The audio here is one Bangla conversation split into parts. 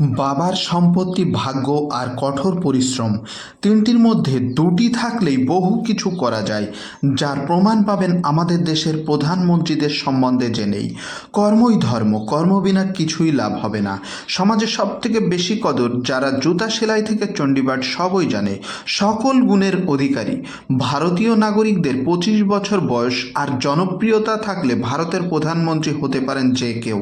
বাবার সম্পত্তি ভাগ্য আর কঠোর পরিশ্রম তিনটির মধ্যে দুটি থাকলেই বহু কিছু করা যায়, যার প্রমাণ পাবেন আমাদের দেশের প্রধানমন্ত্রীদের সম্বন্ধে জেনেই। কর্মই ধর্ম, কর্ম বিনা কিছুই লাভ হবে না। সমাজে সব থেকে বেশি কদর, যারা জুতা সেলাই থেকে চণ্ডীপাঠ সবই জানে, সকল গুণের অধিকারী। ভারতীয় নাগরিকদের পঁচিশ বছর বয়স আর জনপ্রিয়তা থাকলে ভারতের প্রধানমন্ত্রী হতে পারেন যে কেউ।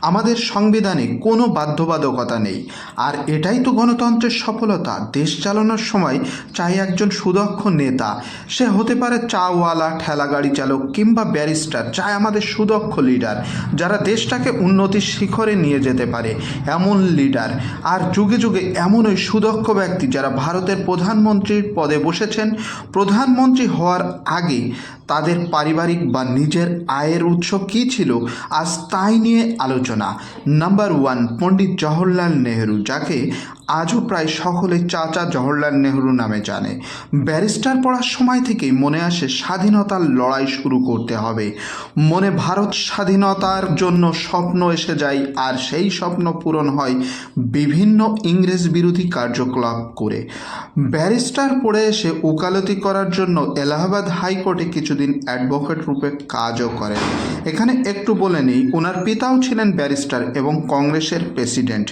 আমাদের সংবিধানে কোনো বাধ্যবাধকতা নেই। আর এটাই তো গণতন্ত্রের সফলতা। দেশ চালানোর সময় চাই একজন সুদক্ষ নেতা। সে হতে পারে চাওয়ালা ঠেলা গাড়ি চালক কিংবা ব্যারিস্টার, চাই আমাদের সুদক্ষ লিডার, যারা দেশটাকে উন্নতির শিখরে নিয়ে যেতে পারে। এমন লিডার। আর যুগে যুগে এমন ওই সুদক্ষ ব্যক্তি যারা ভারতের প্রধানমন্ত্রীর পদে বসেছেন। প্রধানমন্ত্রী হওয়ার আগে তাদের পারিবারিক বা নিজের আয়ের উৎস কী ছিল? আজ তাই নিয়ে আলোচনা। নাম্বার ওয়ান, পণ্ডিত জওহরলাল নেহরু, যাকে আজও প্রায় সকলে চাচা জওহরলাল নেহরু নামে জানে। ব্যারিস্টার পড়ার সময় থেকেই মনে আসে স্বাধীনতার লড়াই শুরু করতে হবে। মনে ভারত স্বাধীনতার জন্য স্বপ্ন এসে যায়, আর সেই স্বপ্ন পূরণ হয় বিভিন্ন ইংরেজ বিরোধী কার্যকলাপ করে। ব্যারিস্টার পড়ে এসে উকালতি করার জন্য এলাহাবাদ হাইকোর্টে কিছুদিন অ্যাডভোকেট রূপে কাজও করেন। এখানে একটু বলে নিই, ওনার পিতাও ছিলেন ব্যারিস্টার এবং কংগ্রেসের প্রেসিডেন্ট।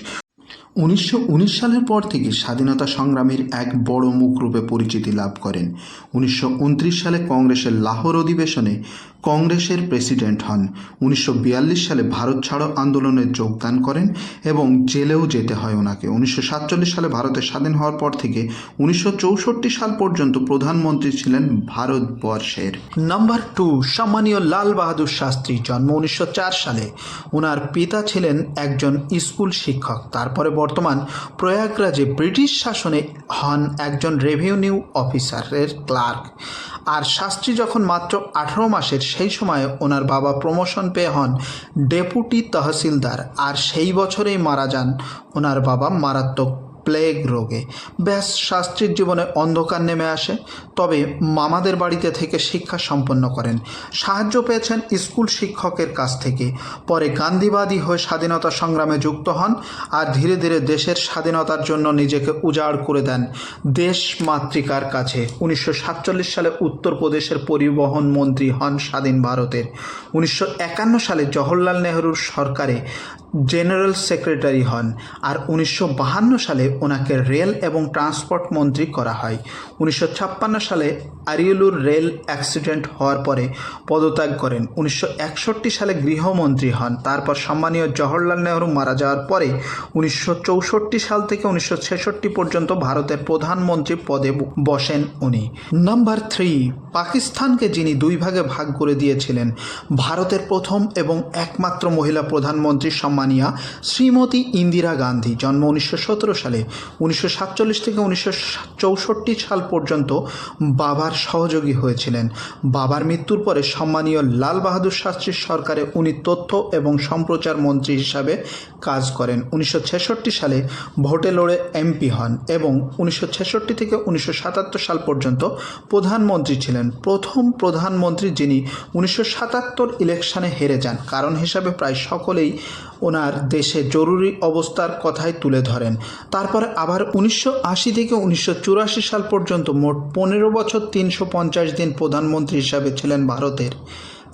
উনিশশো উনিশ সালের পর থেকে স্বাধীনতা সংগ্রামের এক বড় মুখ রূপে পরিচিতি লাভ করেন। উনিশশো উনত্রিশ সালে কংগ্রেসের লাহোর অধিবেশনে কংগ্রেসের প্রেসিডেন্ট হন। উনিশশো বিয়াল্লিশ সালে ভারত ছাড়ো আন্দোলনে যোগদান করেন এবং জেলেও যেতে হয় ওনাকে। উনিশশো সাতচল্লিশ সালে ভারতের স্বাধীন হওয়ার পর থেকে উনিশশো চৌষট্টি সাল পর্যন্ত প্রধানমন্ত্রী ছিলেন ভারতবর্ষের। নাম্বার টু, সম্মানীয় লাল বাহাদুর শাস্ত্রী জন্ম উনিশশো চার সালে। ওনার পিতা ছিলেন একজন স্কুল শিক্ষক। তারপরে বর্তমান প্রয়াগরাজে ব্রিটিশ শাসনে হন একজন রেভিনিউ অফিসারের ক্লার্ক আর শাস্ত্রী যখন মাত্র আঠারো মাসের সেই সময়ে ওনার বাবা প্রমোশন পেয়ে হন ডেপুটি তহসিলদার। আর সেই বছরেই মারা যান ওনার বাবা মারাত্মক প্লেগ রোগে। ব্যাস, শাস্ত্রীর জীবনে অন্ধকার নেমে আসে। তবে মামাদের বাড়িতে থেকে শিক্ষা সম্পন্ন করেন। সাহায্য পেয়েছেন স্কুল শিক্ষকের কাছ থেকে। পরে গান্ধীবাদী হয়ে স্বাধীনতা সংগ্রামে যুক্ত হন আর ধীরে ধীরে দেশের স্বাধীনতার জন্য নিজেকে উজাড় করে দেন দেশ মাতৃকার কাছে। উনিশশো সাতচল্লিশ সালে উত্তরপ্রদেশের পরিবহন মন্ত্রী হন স্বাধীন ভারতের। উনিশশো একান্ন সালে জওহরলাল নেহরুর সরকারে জেনারেল সেক্রেটারি হন। আর উনিশশো সালে ওনাকে রেল এবং ট্রান্সপোর্ট মন্ত্রী করা হয়। উনিশশো ছাপ্পান্ন সালে আরিয়েলুর রেল অ্যাক্সিডেন্ট হওয়ার পরে পদত্যাগ করেন। উনিশশো একষট্টি সালে গৃহমন্ত্রী হন। তারপর সম্মানীয় জওহরলাল নেহরু মারা যাওয়ার পরে উনিশশো চৌষট্টি সাল থেকে উনিশশো ছেষট্টি পর্যন্ত ভারতের প্রধানমন্ত্রী পদে বসেন উনি। নাম্বার থ্রি, পাকিস্তানকে যিনি দুই ভাগে ভাগ করে দিয়েছিলেন, ভারতের প্রথম এবং একমাত্র মহিলা প্রধানমন্ত্রী সম্মানিয়া শ্রীমতী ইন্দিরা গান্ধী। জন্ম উনিশশো সতেরো সালে। উনিশশো সাতচল্লিশ থেকে উনিশশো চৌষট্টি সাল পর্যন্ত বাবার সহযোগী হয়েছিলেন। বাবার মৃত্যুর পরে সম্মানীয় লাল বাহাদুর শাস্ত্রীর সরকারে উনি তথ্য এবং সম্প্রচার মন্ত্রী হিসাবে কাজ করেন। উনিশশো ছেষট্টি সালে ভোটে লড়ে এমপি হন এবং উনিশশো ছেষট্টি থেকে উনিশশো সাতাত্তর সাল পর্যন্ত প্রধানমন্ত্রী ছিলেন। প্রথম প্রধানমন্ত্রী যিনি উনিশশো সাতাত্তর ইলেকশনে হেরে যান, কারণ হিসাবে প্রায় সকলেই ওনার দেশে জরুরি অবস্থার কথাই তুলে ধরেন। তারপরে আবার উনিশশো আশি থেকে উনিশশো চুরাশি সাল পর্যন্ত মোট পনেরো বছর তিনশো পঞ্চাশ দিন প্রধানমন্ত্রী হিসাবে ছিলেন ভারতের।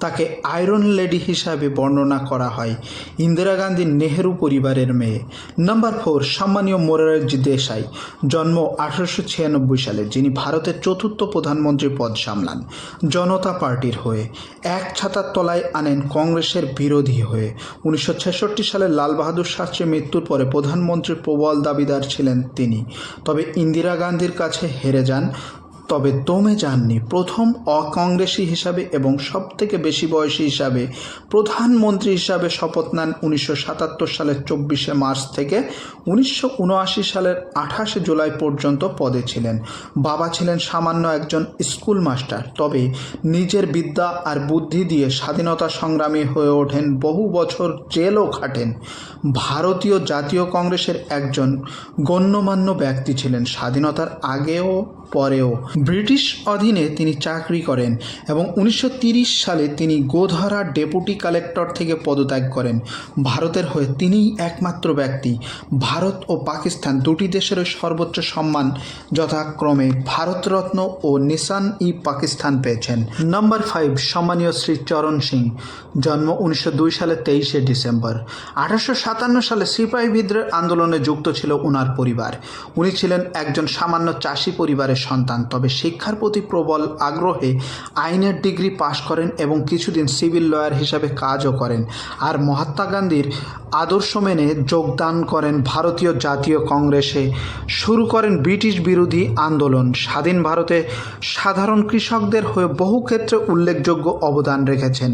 তাকে আয়রন লেডি হিসাবে বর্ণনা করা হয়। ইন্দিরা গান্ধী নেহেরু পরিবারের মেয়ে। নাম্বার ফোর, সম্মানীয় মোরারজি দেশাই। জন্ম আঠারোশো ছিয়ানব্বই সালে, যিনি ভারতের চতুর্থ প্রধানমন্ত্রী পদ সামলান। জনতা পার্টির হয়ে এক ছাতার তলায় আনেন কংগ্রেসের বিরোধী হয়ে। উনিশশো ছেষট্টি সালে লাল বাহাদুর শাস্ত্রীর মৃত্যুর পরে প্রধানমন্ত্রীর প্রবল দাবিদার ছিলেন তিনি। তবে ইন্দিরা গান্ধীর কাছে হেরে যান। তবে দমে যাননি প্রথম অকংগ্রেসী হিসাবে এবং সবথেকে বেশি বয়সী হিসাবে প্রধানমন্ত্রী হিসাবে শপথ নেন উনিশশো সাতাত্তর সালের চব্বিশে মার্চ থেকে উনিশশো উনআশি সালের আঠাশে জুলাই পর্যন্ত পদে ছিলেন। বাবা ছিলেন সামান্য একজন স্কুল মাস্টার, তবে নিজের বিদ্যা আর বুদ্ধি দিয়ে স্বাধীনতা সংগ্রামী হয়ে ওঠেন, বহু বছর জেলও খাটেন। ভারতীয় জাতীয় কংগ্রেসের একজন গণ্যমান্য ব্যক্তি ছিলেন। স্বাধীনতার আগেও পরেও। ব্রিটিশ অধীনে তিনি চাকরি করেন এবং উনিশশো সালে তিনি গোধরা ডেপুটি কালেক্টর থেকে পদত্যাগ করেন। ভারতের হয়ে তিনিই একমাত্র ব্যক্তি। ভারত ও পাকিস্তান দুটি দেশের সর্বোচ্চ সম্মান যথাক্রমে ভারতরত্ন ও নিশান ই পাকিস্তান পেয়েছেন। নাম্বার ফাইভ, সম্মানীয় শ্রী চরণ সিং, জন্ম উনিশশো দুই সালে তেইশে ডিসেম্বর। আঠারোশো সাতান্ন সালে সিপাহী বিদ্রোহের আন্দোলনে যুক্ত ছিল ওনার পরিবার। উনি ছিলেন একজন সামান্য চাষি পরিবারের সন্তান। তবে শিক্ষার প্রতি প্রবল আগ্রহে আইনের ডিগ্রি পাশ করেন এবং কিছুদিন সিভিল লয়ার হিসাবে কাজও করেন। আর মহাত্মা গান্ধীর আদর্শ মেনে যোগদান করেন ভারতীয় জাতীয় কংগ্রেসে। শুরু করেন ব্রিটিশ বিরোধী আন্দোলন। স্বাধীন ভারতে সাধারণ কৃষকদের হয়ে বহু ক্ষেত্রে উল্লেখযোগ্য অবদান রেখেছেন।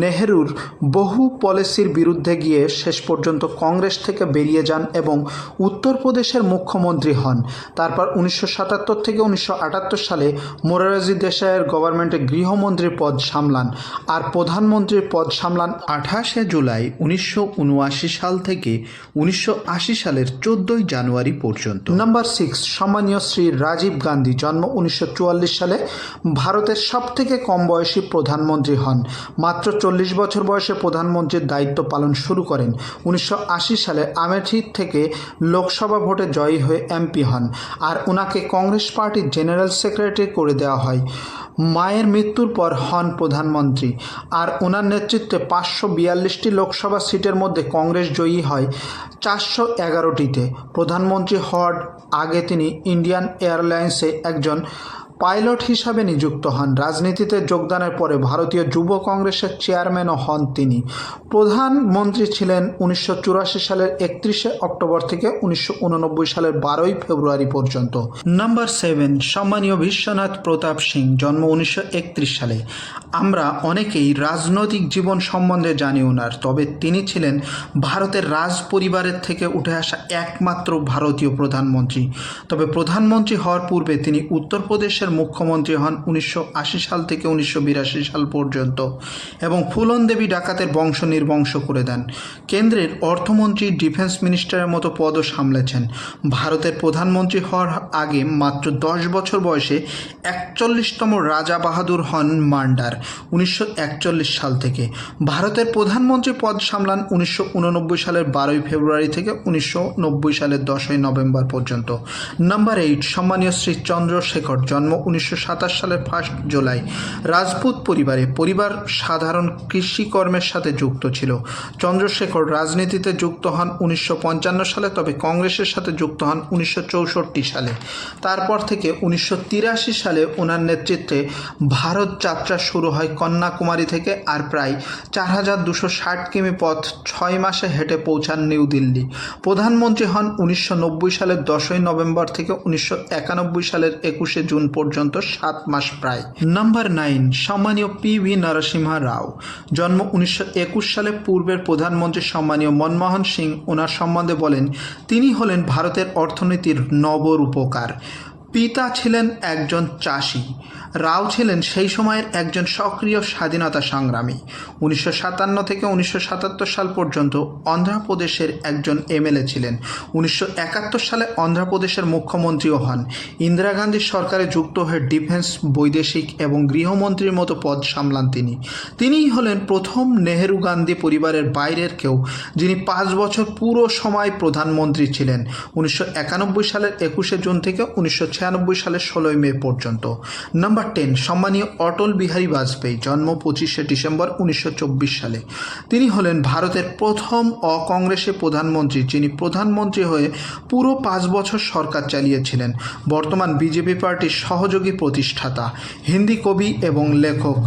নেহেরুর বহু পলিসির বিরুদ্ধে গিয়ে শেষ পর্যন্ত কংগ্রেস থেকে বেরিয়ে যান এবং উত্তরপ্রদেশের মুখ্যমন্ত্রী হন। তারপর উনিশশো সাতাত্তর থেকে উনিশশো আটাত্তর সালে মোরারজি দেশাইয়ের গভর্নমেন্টে গৃহমন্ত্রীর পদ সামলান আর প্রধানমন্ত্রীর পদ সামলান আঠাশে জুলাই উনিশশো উনআশি সাল থেকে উনিশশো আশি সালের চোদ্দোই জানুয়ারি পর্যন্ত। নাম্বার সিক্স, সম্মানীয় শ্রী রাজীব গান্ধী জন্ম উনিশশো চুয়াল্লিশ সালে ভারতের সবথেকে কম বয়সী প্রধানমন্ত্রী হন। মাত্র চল্লিশ বছর বয়সে প্রধানমন্ত্রীর দায়িত্ব পালন শুরু করেন। উনিশশো আশি সালে আমেঠি থেকে লোকসভা ভোটে জয়ী হয়ে এমপি হন। আর ওনাকে কংগ্রেস পার্টির জেনারেল সেক্রেটারি করে দেওয়া হয়। মায়ের মৃত্যুর পর হন প্রধানমন্ত্রী। আর ওনার নেতৃত্বে পাঁচশো বিয়াল্লিশটি লোকসভা সিটের মধ্যে কংগ্রেস জয়ী হয় চারশো এগারোটিতে। প্রধানমন্ত্রী হওয়ার আগে তিনি ইন্ডিয়ান এয়ারলাইন্সে একজন পাইলট হিসাবে নিযুক্ত হন। রাজনীতিতে যোগদানের পরে ভারতীয় যুব কংগ্রেসের চেয়ারম্যানও হন তিনি। প্রধানমন্ত্রী ছিলেন উনিশশো চুরাশি সালের একত্রিশে অক্টোবর থেকে উনিশশো উননব্বই সালের বারোই ফেব্রুয়ারি পর্যন্ত। নাম্বার সেভেন, সম্মানীয় বিশ্বনাথ প্রতাপ সিং, জন্ম উনিশশো একত্রিশ সালে। আমরা অনেকেই রাজনৈতিক জীবন সম্বন্ধে জানি ওনার তবে তিনি ছিলেন ভারতের রাজ পরিবারের থেকে উঠে আসা একমাত্র ভারতীয় প্রধানমন্ত্রী। তবে প্রধানমন্ত্রী হওয়ার পূর্বে তিনি উত্তরপ্রদেশের মুখ্যমন্ত্রী হন উনিশশো আশি সাল থেকে উনিশশো বিরাশি সাল পর্যন্ত এবং ফুলন দেবী ডাকাতের বংশ নির্বংশ করে দেন। কেন্দ্রের অর্থমন্ত্রী, ডিফেন্স মিনিস্টারের মতো পদও সামলেছেন। ভারতের প্রধানমন্ত্রী হওয়ার আগে মাত্র দশ বছর বয়সে একচল্লিশতম রাজা বাহাদুর হন মান্ডার উনিশশো একচল্লিশ সাল থেকে। ভারতের প্রধানমন্ত্রী পদ সামলান উনিশশো উননব্বই সালের বারোই ফেব্রুয়ারি থেকে উনিশশো নব্বই সালের দশই নভেম্বর পর্যন্ত। নাম্বার এইট, সম্মানীয় শ্রী চন্দ্রশেখর, জন্ম উনিশশো সাতাশ সালের ফার্স্ট জুলাই। রাজপুত পরিবারে পরিবার সাধারণ কৃষিকর্মের সাথে যুক্ত ছিল। চন্দ্রশেখর রাজনীতিতে যুক্ত হন উনিশশো পঞ্চান্ন সালে, তবে কংগ্রেসের সাথে যুক্ত হন উনিশশো চৌষট্টি সালে। তারপর থেকে উনিশশো তিরাশি সালে ওনার নেতৃত্বে ভারত যাত্রা শুরু হয় কন্যাকুমারী থেকে আর প্রায় চার হাজার কিমি পথ ছয় মাসে হেঁটে পৌঁছান নিউ দিল্লি। প্রধানমন্ত্রী হন উনিশশো নব্বই সালের দশই নভেম্বর থেকে উনিশশো একানব্বই সালের একুশে জুন পর্যন্ত। সাত মাস প্রায়। নাম্বার নাইন সম্মানীয় পি ভি নরসিংহা রাও। জন্ম উনিশশো একুশ সালে পূর্বের প্রধানমন্ত্রী সম্মানীয় মনমোহন সিং ওনার সম্বন্ধে বলেন, তিনি হলেন ভারতের অর্থনীতির নবরূপকার। পিতা ছিলেন একজন চাষি, রাও ছিলেন সেই সময়ের একজন সক্রিয় স্বাধীনতা সংগ্রামী। উনিশশো সাতান্ন থেকে উনিশশো সাতাত্তর সাল পর্যন্ত অন্ধ্রপ্রদেশের একজন এমএলএ ছিলেন। উনিশশো একাত্তর সালে অন্ধ্রপ্রদেশের মুখ্যমন্ত্রীও হন। ইন্দিরা গান্ধীর সরকারে যুক্ত হয়ে ডিফেন্স, বৈদেশিক এবং গৃহমন্ত্রীর মতো পদ সামলান তিনি। তিনিই হলেন প্রথম নেহেরু গান্ধী পরিবারের বাইরের কেউ, যিনি পাঁচ বছর পুরো সময় প্রধানমন্ত্রী ছিলেন। উনিশশো একানব্বই সালের একুশে জুন থেকে উনিশশো ছিয়ানব্বই সালের ষোলোই মে পর্যন্ত। নাম্বার টেন সম্মানীয় অটল বিহারী বাজপেয়ী, জন্ম পঁচিশে ডিসেম্বর উনিশশো চব্বিশ সালে। তিনি হলেন ভারতের প্রথম অকংগ্রেসে প্রধানমন্ত্রী, যিনি প্রধানমন্ত্রী হয়ে পুরো পাঁচ বছর সরকার চালিয়েছিলেন। বর্তমান বিজেপি পার্টির সহযোগী প্রতিষ্ঠাতা, হিন্দি কবি এবং লেখক।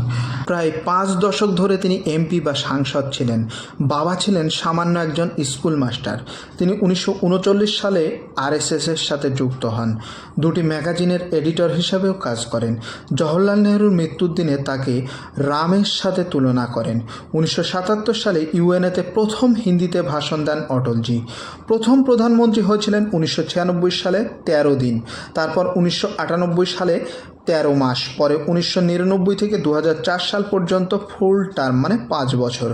প্রায় পাঁচ দশক ধরে তিনি এমপি বা সাংসদ ছিলেন। বাবা ছিলেন সামান্য একজন স্কুল মাস্টার তিনি উনিশশো উনচল্লিশ সালে আরএসএসের সাথে যুক্ত হন। দুটি ম্যাগাজিনের এডিটর হিসাবেও কাজ করেন। জওহরলাল নেহরুর মৃত্যুর দিনে তাকে রামের সাথে তুলনা করেন। উনিশশো সাতাত্তর সালে ইউএনএতে প্রথম হিন্দিতে ভাষণ দেন অটলজি। প্রথম প্রধানমন্ত্রী হয়েছিলেন উনিশশো ছিয়ানব্বই সালে তেরো দিন। তারপর উনিশশো আটানব্বই সালে তেরো মাস পরে উনিশশো নিরানব্বই থেকে দু হাজার চার সাল পর্যন্ত ফুল টার্ম মানে পাঁচ বছর।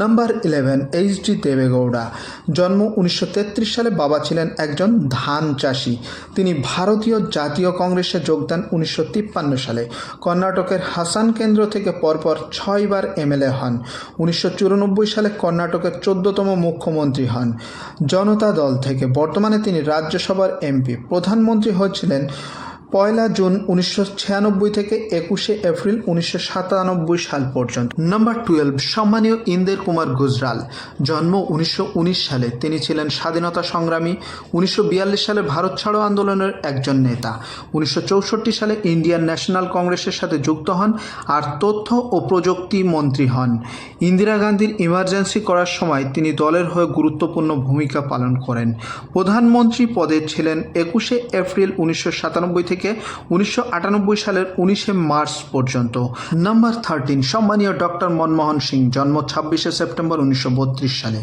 Number eleven, H D Deve Gowda. জন্ম উনিশশো তেত্রিশ সালে বাবা ছিলেন একজন ধান চাষি। তিনি ভারতীয় জাতীয় কংগ্রেসে যোগদান উনিশশো তিপ্পান্ন সালে। কর্ণাটকের হাসান কেন্দ্র থেকে পরপর ছয়বার এমএলএ হন। উনিশশো চুরানব্বই সালে কর্ণাটকের চোদ্দতম মুখ্যমন্ত্রী হন। জনতা দল থেকে বর্তমানে তিনি রাজ্যসভার এমপি। প্রধানমন্ত্রী হয়েছিলেন পয়লা জুন উনিশশো ছিয়ানব্বই থেকে একুশে এপ্রিল উনিশশো সাতানব্বই সাল পর্যন্ত। নাম্বার টুয়েলভ, সম্মানীয় ইন্দের কুমার গুজরাল। জন্ম উনিশশো উনিশ সালে। তিনি ছিলেন স্বাধীনতা সংগ্রামী। উনিশশো বিয়াল্লিশ সালে ভারত ছাড়ো আন্দোলনের একজন নেতা। উনিশশো চৌষট্টি সালে ইন্ডিয়ান ন্যাশনাল কংগ্রেসের সাথে যুক্ত হন আর তথ্য ও প্রযুক্তি মন্ত্রী হন। ইন্দিরা গান্ধীর ইমার্জেন্সি করার সময় তিনি দলের হয়ে গুরুত্বপূর্ণ ভূমিকা পালন করেন। প্রধানমন্ত্রী পদে ছিলেন একুশে এপ্রিল উনিশশো সাতানব্বই থেকে উনিশশো আটানব্বই সালের উনিশে মার্চ পর্যন্ত। নাম্বার থার্টিন সম্মানীয় ডক্টর মনমোহন সিং, জন্ম ছাব্বিশে সেপ্টেম্বর উনিশশো বত্রিশ সালে।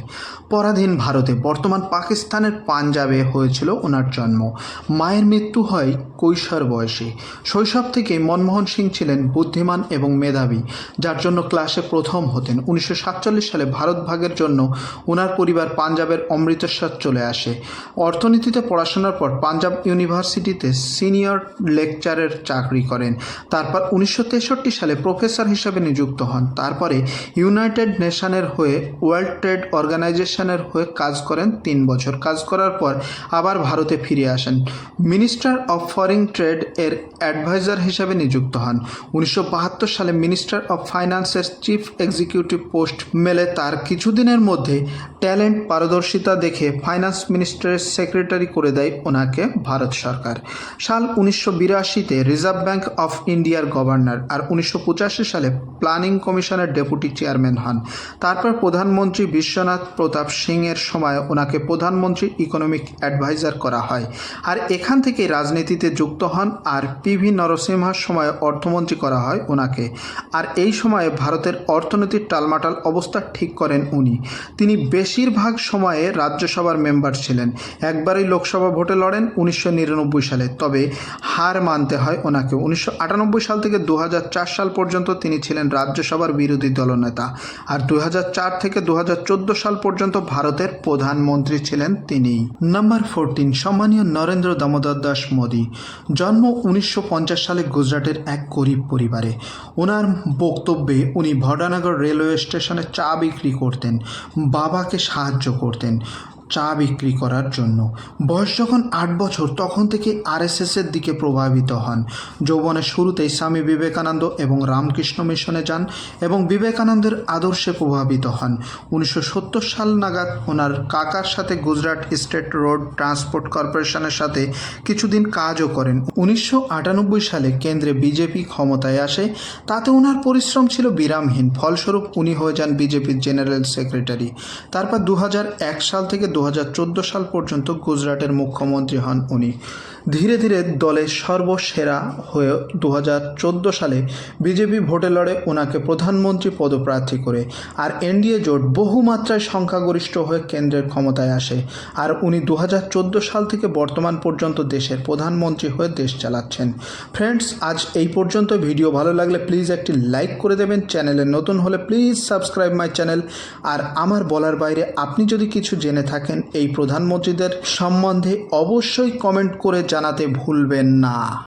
পরাধীন ভারতে বর্তমান পাকিস্তানের পাঞ্জাবে হয়েছিল ওনার জন্ম। মায়ের মৃত্যু হয় কৈশোর বয়সে। শৈশব থেকেই মনমোহন সিং ছিলেন বুদ্ধিমান এবং মেধাবী, যার জন্য ক্লাসে প্রথম হতেন। উনিশশো সাতচল্লিশ সালে ভারত ভাগের জন্য ওনার পরিবার পাঞ্জাবের অমৃতসর চলে আসে। অর্থনীতিতে পড়াশোনার পর পাঞ্জাব ইউনিভার্সিটিতে সিনিয়র লেকচারের চাকরি করেন। তারপর উনিশশো তেষট্টি সালে প্রফেসর হিসেবে নিযুক্ত হন। তারপরে ইউনাইটেড নেশনের হয়ে ওয়ার্ল্ড ট্রেড অর্গানাইজেশনের হয়ে কাজ করেন তিন বছর। কাজ করার পর আবার ভারতে ফিরে আসেন। মিনিস্টার অফ ফরেন ট্রেড এর অ্যাডভাইজার হিসেবে নিযুক্ত হন। উনিশশো বাহাত্তর সালে মিনিস্টার অফ ফাইন্যান্সের চিফ এক্সিকিউটিভ পোস্ট মেলে তার কিছুদিনের মধ্যে ট্যালেন্ট পারদর্শিতা দেখে ফাইন্যান্স মিনিস্টারের সেক্রেটারি করে দেয় ওনাকে ভারত সরকার। সাল উনিশশো বিরাশিতে রিজার্ভ ব্যাঙ্ক অফ ইন্ডিয়ার গভর্নর আর উনিশশো পঁচাশি সালে প্ল্যানিং কমিশনের ডেপুটি চেয়ারম্যান হন। তারপর প্রধানমন্ত্রী বিশ্বনাথ প্রতাপ সিংয়ের সময় ওনাকে প্রধানমন্ত্রী ইকোনমিক অ্যাডভাইজার করা হয়। আর এখান থেকেই রাজনীতিতে যুক্ত হন আর পিভি নরসিংহার সময় অর্থমন্ত্রী করা হয় ওনাকে। আর এই সময়ে ভারতের অর্থনীতির টালমাটাল অবস্থা ঠিক করেন উনি। তিনি বেশিরভাগ সময়ে রাজ্যসভার মেম্বার ছিলেন। একবারই লোকসভা ভোটে লড়েন উনিশশো নিরানব্বই সালে। তবে হার মানতে হয় ওনাকে। উনিশশো আটানব্বই সাল থেকে দু হাজার চার সাল পর্যন্ত তিনি ছিলেন রাজ্যসভার বিরোধী দলনেতা। আর দু হাজার চার থেকে দু হাজার চোদ্দ সাল পর্যন্ত ভারতের প্রধানমন্ত্রী ছিলেন তিনি। নাম্বার ফোরটিন, সম্মানীয় নরেন্দ্র দামোদর দাস মোদী। জন্ম উনিশশো পঞ্চাশ সালে গুজরাটের এক গরিব পরিবারে। ওনার বক্তব্যে উনি ভডানগর রেলওয়ে স্টেশনে চা বিক্রি করতেন, বাবাকে সাহায্য করতেন। চা বিক্রি করার জন্য। বয়স যখন আট বছর, তখন থেকে আরএসএসের দিকে প্রভাবিত হন। যৌবনের শুরুতেই স্বামী বিবেকানন্দ এবং রামকৃষ্ণ মিশনে যান এবং বিবেকানন্দের আদর্শে প্রভাবিত হন। উনিশশো সত্তর সাল নাগাদ ওনার কাকার সাথে গুজরাট স্টেট রোড ট্রান্সপোর্ট কর্পোরেশনের সাথে কিছুদিন কাজও করেন। উনিশশো আটানব্বই সালে কেন্দ্রে বিজেপি ক্ষমতায় আসে। তাতে ওনার পরিশ্রম ছিল বিরামহীন। ফলস্বরূপ উনি হয়ে যান বিজেপির জেনারেল সেক্রেটারি। তারপর দু হাজার এক সাল থেকে দু হাজার চোদ্দ সাল পর্যন্ত গুজরাটের মুখ্যমন্ত্রী হন উনি। ধীরে ধীরে দলের সর্বসেরা হয়ে দু হাজার চোদ্দ সালে বিজেপি ভোটে লড়ে ওনাকে প্রধানমন্ত্রী পদপ্রার্থী করে। আর এনডিএ জোট বহুমাত্রায় সংখ্যাগরিষ্ঠ হয়ে কেন্দ্রের ক্ষমতায় আসে। আর উনি দু হাজার চোদ্দ সাল থেকে বর্তমান পর্যন্ত দেশের প্রধানমন্ত্রী হয়ে দেশ চালাচ্ছেন। ফ্রেন্ডস, আজ এই পর্যন্ত। ভিডিও ভালো লাগলে প্লিজ একটি লাইক করে দেবেন। চ্যানেলে নতুন হলে প্লিজ সাবস্ক্রাইব মাই চ্যানেল। আর আমার বলার বাইরে আপনি যদি কিছু জেনে থাকেন এই প্রধানমন্ত্রীদের সম্বন্ধে অবশ্যই কমেন্ট করে জানাতে ভুলবেন না।